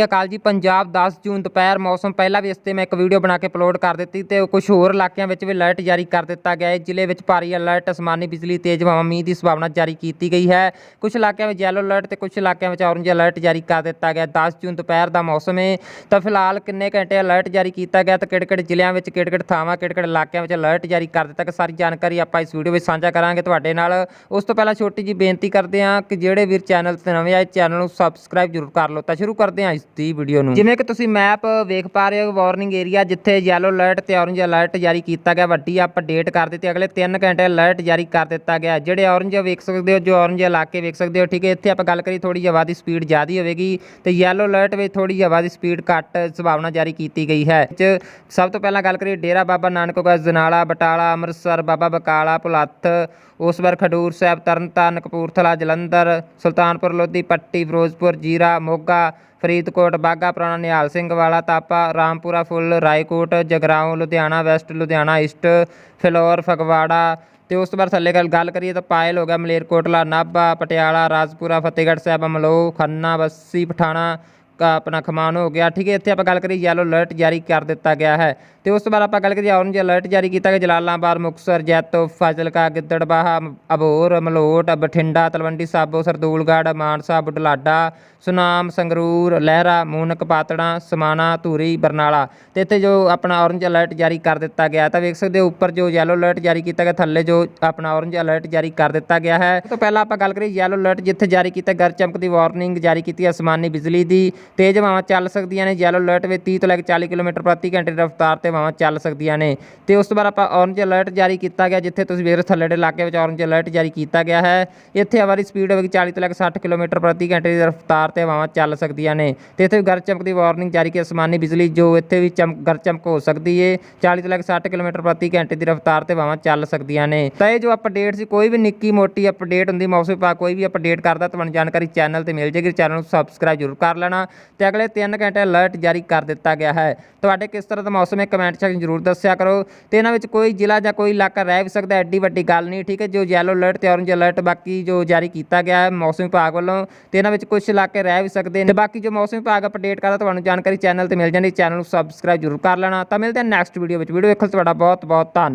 ਸਤਿ ਸ਼੍ਰੀ ਅਕਾਲ ਜੀ, ਪੰਜਾਬ 10 ਜੂਨ ਦੁਪਹਿਰ, ਮੌਸਮ ਪਹਿਲਾਂ ਵੀ ਇਸ ਤੇ ਮੈਂ ਇੱਕ ਵੀਡੀਓ ਬਣਾ ਕੇ ਅਪਲੋਡ ਕਰ ਦਿੱਤੀ ਤੇ ਕੁਝ ਹੋਰ ਇਲਾਕਿਆਂ ਵਿੱਚ ਵੀ ਅਲਰਟ ਜਾਰੀ ਕਰ ਦਿੱਤਾ ਗਿਆ ਹੈ। ਜ਼ਿਲ੍ਹੇ ਵਿੱਚ ਭਾਰੀ ਅਲਰਟ ਅਸਮਾਨੀ ਬਿਜਲੀ, ਤੇਜ਼ ਹਵਾ, ਮੀਂਹ ਦੀ ਸੰਭਾਵਨਾ ਜਾਰੀ ਕੀਤੀ ਗਈ ਹੈ। ਕੁਝ ਇਲਾਕਿਆਂ ਵਿੱਚ ਯੈਲੋ ਅਲਰਟ ਤੇ ਕੁਝ ਇਲਾਕਿਆਂ ਵਿੱਚ ਔਰੰਜ ਅਲਰਟ ਜਾਰੀ ਕਰ ਦਿੱਤਾ ਗਿਆ 10 ਜੂਨ ਦੁਪਹਿਰ ਦਾ ਮੌਸਮ ਹੈ। ਤਾਂ ਫਿਲਹਾਲ ਕਿੰਨੇ ਘੰਟੇ ਅਲਰਟ ਜਾਰੀ ਕੀਤਾ ਗਿਆ ਤੇ ਕਿਹੜੇ-ਕਿਹੜੇ ਜ਼ਿਲ੍ਹਿਆਂ ਵਿੱਚ, ਕਿਹੜੇ-ਕਿਹੜੇ ਥਾਵਾਂ, ਕਿਹੜੇ-ਕਿਹੜੇ ਇਲਾਕਿਆਂ ਵਿੱਚ ਅਲਰਟ ਜਾਰੀ ਕਰ ਦਿੱਤਾ ਗਿਆ, ਸਾਰੀ ਜਾਣਕਾਰੀ ਆਪਾਂ ਇਸ ਵੀਡੀਓ ਵਿੱਚ ਸਾਂਝਾ ਕਰਾਂਗੇ ਤੁਹਾਡੇ ਨਾਲ। ਉਸ ਤੋਂ ਪਹਿਲਾਂ ਛੋਟੀ ਜੀ ਬੇਨਤੀ ਕਰਦੇ ਹਾਂ ਕਿ ਜਿਹੜੇ ਵੀਰ ਚੈਨਲ ਤੇ ਨਵੇਂ ਆਏ ਚੈਨਲ ਨੂੰ ਸਬਸਕ੍ਰਾਈਬ ਜ਼ਰੂਰ ਕਰ ਲਓ। ਤਾਂ ਸ਼ੁਰੂ ਕਰਦੇ ਹਾਂ ਇਸ ਦੀ ਵੀਡੀਓ ਨੂੰ। ਜਿਵੇਂ ਕਿ ਤੁਸੀਂ ਮੈਪ ਵੇਖ ਪਾ ਰਹੇ ਹੋ ਵਾਰਨਿੰਗ ਏਰੀਆ ਜਿੱਥੇ ਯੈਲੋ ਅਲਰਟ ਤੇ ਔਰੰਜ ਅਲਰਟ ਜਾਰੀ ਕੀਤਾ ਗਿਆ, ਵੱਡੀ ਅਪਡੇਟ ਕਰ ਦਿੱਤੀ। ਅਗਲੇ 3 ਘੰਟੇ ਅਲਰਟ ਜਾਰੀ ਕਰ ਦਿੱਤਾ ਗਿਆ। ਜਿਹੜੇ ਔਰੰਜ ਵੇਖ ਸਕਦੇ ਹੋ, ਜੋ ਔਰੰਜ ਇਲਾਕੇ ਵੇਖ ਸਕਦੇ ਹੋ, ਠੀਕ ਹੈ, ਇੱਥੇ ਆਪਾਂ ਗੱਲ ਕਰੀ ਥੋੜੀ ਹਵਾ ਦੀ ਸਪੀਡ ਜ਼ਿਆਦਾ ਹੋਵੇਗੀ ਤੇ ਯੈਲੋ ਅਲਰਟ ਵਿੱਚ ਥੋੜੀ ਹਵਾ ਦੀ ਸਪੀਡ ਘੱਟ ਸੰਭਾਵਨਾ ਜਾਰੀ ਕੀਤੀ ਗਈ ਹੈ। 'ਚ ਸਭ ਤੋਂ ਪਹਿਲਾਂ ਗੱਲ ਕਰੀਏ, ਡੇਰਾ ਬਾਬਾ ਨਾਨਕ ਗੰਜ ਜਨਾਲਾ, ਬਟਾਲਾ, ਅੰਮ੍ਰਿਤਸਰ, ਬਾਬਾ ਬਕਾਲਾ ਭੁਲੱਥ ਉਸ ਵਾਰ ਖਡੂਰ ਸਾਹਿਬ, ਤਰਨਤਾਰਨ, ਕਪੂਰਥਲਾ, ਜਲੰਧਰ, ਸੁਲਤਾਨਪੁਰ, ਲੋਧੀ, ਪੱਟੀ, ਫਿਰੋਜ਼ਪੁਰ, ਜੀਰਾ, ਮੋਗਾ, ਫਰੀਦਕੋਟ ਬਾਗਾ ਪੁਰਾਣਾ ਨਿਹਾਲ ਸਿੰਘ ਵਾਲਾ, ਤਾਪਾ, ਰਾਮਪੁਰਾ ਫੁੱਲ, ਰਾਏਕੋਟ, ਜਗਰਾਉਂ, ਲੁਧਿਆਣਾ ਵੈਸਟ, ਲੁਧਿਆਣਾ ਈਸਟ, ਫਿਲੌਰ, ਫਗਵਾੜਾ। ਤੇ ਉਸ ਤੋਂ ਬਾਅਦ ਥੱਲੇ ਗੱਲ ਗੱਲ ਕਰੀਏ ਤਾਂ ਪਾਇਲ ਹੋ ਗਿਆ ਮਲੇਰਕੋਟਲਾ, ਨਾਭਾ, ਪਟਿਆਲਾ, ਰਾਜਪੁਰਾ, ਫਤਿਹਗੜ੍ਹ ਸਾਹਿਬ, ਅਮਲੋਹ, ਖੰਨਾ, ਬੱਸੀ, ਪਠਾਣਾ ਆਪਣਾ ਖਮਾਨ ਹੋ ਗਿਆ। ਠੀਕ ਹੈ, ਇੱਥੇ ਆਪਾਂ ਗੱਲ ਕਰੀਏ ਯੈਲੋ ਅਲਰਟ ਜਾਰੀ ਕਰ ਦਿੱਤਾ ਗਿਆ ਹੈ। ਤੇ ਉਸ ਤੋਂ ਬਾਅਦ ਆਪਾਂ ਗੱਲ ਕਰੀਏ ਔਰੰਜ ਅਲਰਟ ਜਾਰੀ ਕੀਤਾ ਗਿਆ। ਜਲਾਲਾਬਾਦ, ਮੁਕਤਸਰ, ਜੈਤੋ, ਫਾਜ਼ਿਲਕਾ, ਗਿੱਦੜਬਾਹਾ ਅਬੋਰ ਮਲੋਟ, ਬਠਿੰਡਾ, ਤਲਵੰਡੀ, ਸਾਬੋ, ਸਰਦੂਲਗੜ੍ਹ, ਮਾਨਸਾ, ਬੁਢਲਾਡਾ, ਸੁਨਾਮ, ਸੰਗਰੂਰ, ਲਹਿਰਾ, ਮੂਨਕ, ਪਾਤੜਾ, ਸਮਾਣਾ, ਧੂਰੀ, ਬਰਨਾਲਾ। ਤੇ ਇੱਥੇ ਜੋ ਆਪਣਾ ਔਰੰਜ ਅਲਰਟ ਜਾਰੀ ਕਰ ਦਿੱਤਾ ਗਿਆ ਤਾਂ ਵੇਖ ਸਕਦੇ ਹੋ ਉੱਪਰ ਜੋ ਯੈਲੋ ਅਲਰਟ ਜਾਰੀ ਕੀਤਾ ਗਿਆ, ਥੱਲੇ ਜੋ ਆਪਣਾ ਔਰੰਜ ਅਲਰਟ ਜਾਰੀ ਕਰ ਦਿੱਤਾ ਗਿਆ ਹੈ। ਤੋਂ ਪਹਿਲਾਂ ਆਪਾਂ ਗੱਲ ਕਰੀਏ ਯੈਲੋ ਅਲਰਟ ਜਿੱਥੇ ਜਾਰੀ ਕੀਤਾ ਗਰ ਚਮਕ ਦੀ ਵਾਰਨਿੰਗ ਜਾਰੀ ਕੀਤੀ ਹੈ ਅਸਮਾਨੀ ਬਿਜਲੀ ਦੀ। ਤੇਜ਼ ਹਵਾਵਾਂ ਚੱਲ ਸਕਦੀਆਂ ਨੇ ਯੈਲੋ ਅਲਰਟ ਵਿੱਚ 30 ਤੋਂ ਲੈ ਕੇ 40 ਕਿਲੋਮੀਟਰ ਪ੍ਰਤੀ ਘੰਟੇ ਦੀ ਰਫ਼ਤਾਰ ਤੇ ਹਵਾਵਾਂ ਚੱਲ ਸਕਦੀਆਂ ਨੇ। ਤੇ ਉਸ ਤੋਂ ਬਾਅਦ ਆਪਾਂ ਔਰੰਜ ਅਲਰਟ ਜਾਰੀ ਕੀਤਾ ਗਿਆ, ਜਿੱਥੇ ਤੁਸੀਂ ਵੇਖ ਰਹੇ ਥੱਲੇ ਦੇ ਇਲਾਕੇ ਵਿੱਚ ਔਰੰਜ ਅਲਰਟ ਜਾਰੀ ਕੀਤਾ ਗਿਆ ਹੈ। ਇੱਥੇ ਹਵਾ ਦੀ ਸਪੀਡ ਹੋਵੇਗੀ 40 ਤੋਂ ਲੈ ਕੇ 60 ਕਿਲੋਮੀਟਰ ਪ੍ਰਤੀ ਘੰਟੇ ਦੀ ਰਫ਼ਤਾਰ ਤੇ ਹਵਾਵਾਂ ਚੱਲ ਸਕਦੀਆਂ ਨੇ। ਤੇ ਇੱਥੇ ਗਰ ਚਮਕ ਦੀ ਵਾਰਨਿੰਗ ਜਾਰੀ ਕੀਤੀ, ਅਸਮਾਨੀ ਬਿਜਲੀ ਜੋ ਇੱਥੇ ਵੀ ਚਮਕ ਗਰ ਚਮਕ ਹੋ ਸਕਦੀ ਏ। 40 ਤੋਂ ਲੈ ਕੇ 60 ਕਿਲੋਮੀਟਰ ਪ੍ਰਤੀ ਘੰਟੇ ਦੀ ਰਫ਼ਤਾਰ ਤੇ ਹਵਾਵਾਂ ਚੱਲ ਸਕਦੀਆਂ ਨੇ। ਤਾਂ ਇਹ ਜੋ ਅਪਡੇਟ ਸੀ, ਕੋਈ ਵੀ ਨਿੱਕੀ ਮੋਟੀ ਅਪਡੇਟ ਹੁੰਦੀ, ਮੌਸਮ ਵਿਭਾਗ ਕੋਈ ਵੀ ਅਪਡੇਟ ਕਰਦਾ, ਤੁਹਾਨੂੰ ਜਾਣਕਾਰੀ ਚੈਨਲ ਤੇ ਮਿਲ ਜੇਗੀ। ਚੈਨਲ ਨੂੰ ਸਬਸਕ੍ਰਾਈਬ ਜ਼ਰੂਰ ਕਰ ਲੈਣਾ। ਤੇ ਅਗਲੇ 3 ਘੰਟੇ ਅਲਰਟ ਜਾਰੀ ਕਰ ਦਿੱਤਾ ਗਿਆ ਹੈ। ਤੁਹਾਡੇ ਕਿਸ ਤਰ੍ਹਾਂ ਦਾ ਮੌਸਮ ਹੈ ਕਮੈਂਟ ਸੈਕਸ਼ਨ ਜ਼ਰੂਰ ਦੱਸਿਆ ਕਰੋ। ਤੇ ਇਹਨਾਂ ਵਿੱਚ ਕੋਈ ਜ਼ਿਲ੍ਹਾ ਜਾਂ ਕੋਈ ਇਲਾਕਾ ਰਹਿ ਵੀ ਸਕਦਾ, ਐਡੀ ਵੱਡੀ ਗੱਲ ਨਹੀਂ, ਠੀਕ ਹੈ ਜੋ ਯੈਲੋ ਅਲਰਟ ਤੇ ਔਰੰਜ ਅਲਰਟ ਬਾਕੀ ਜੋ ਜਾਰੀ ਕੀਤਾ ਗਿਆ ਹੈ ਮੌਸਮ ਵਿਭਾਗ ਵੱਲੋਂ ਤੇ ਇਹਨਾਂ ਵਿੱਚ ਕੁਝ ਇਲਾਕੇ ਰਹਿ ਵੀ ਸਕਦੇ ਨੇ। ਬਾਕੀ ਜੋ ਮੌਸਮ ਵਿਭਾਗ ਅਪਡੇਟ ਕਰਦਾ, ਤੁਹਾਨੂੰ ਜਾਣਕਾਰੀ ਚੈਨਲ ਤੇ ਮਿਲ ਜਾਂਦੀ ਚੈਨਲ ਨੂੰ ਸਬਸਕ੍ਰਾਈਬ ਜ਼ਰੂਰ ਕਰ ਲੈਣਾ। ਤਾਂ ਮਿਲਦੇ ਹਾਂ ਨੈਕਸਟ ਵੀਡੀਓ ਵਿੱਚ। ਵੀਡੀਓ ਵੇਖਣ ਲਈ ਤੁਹਾਡਾ ਬਹੁਤ ਬਹੁਤ ਧੰਨਵਾਦ।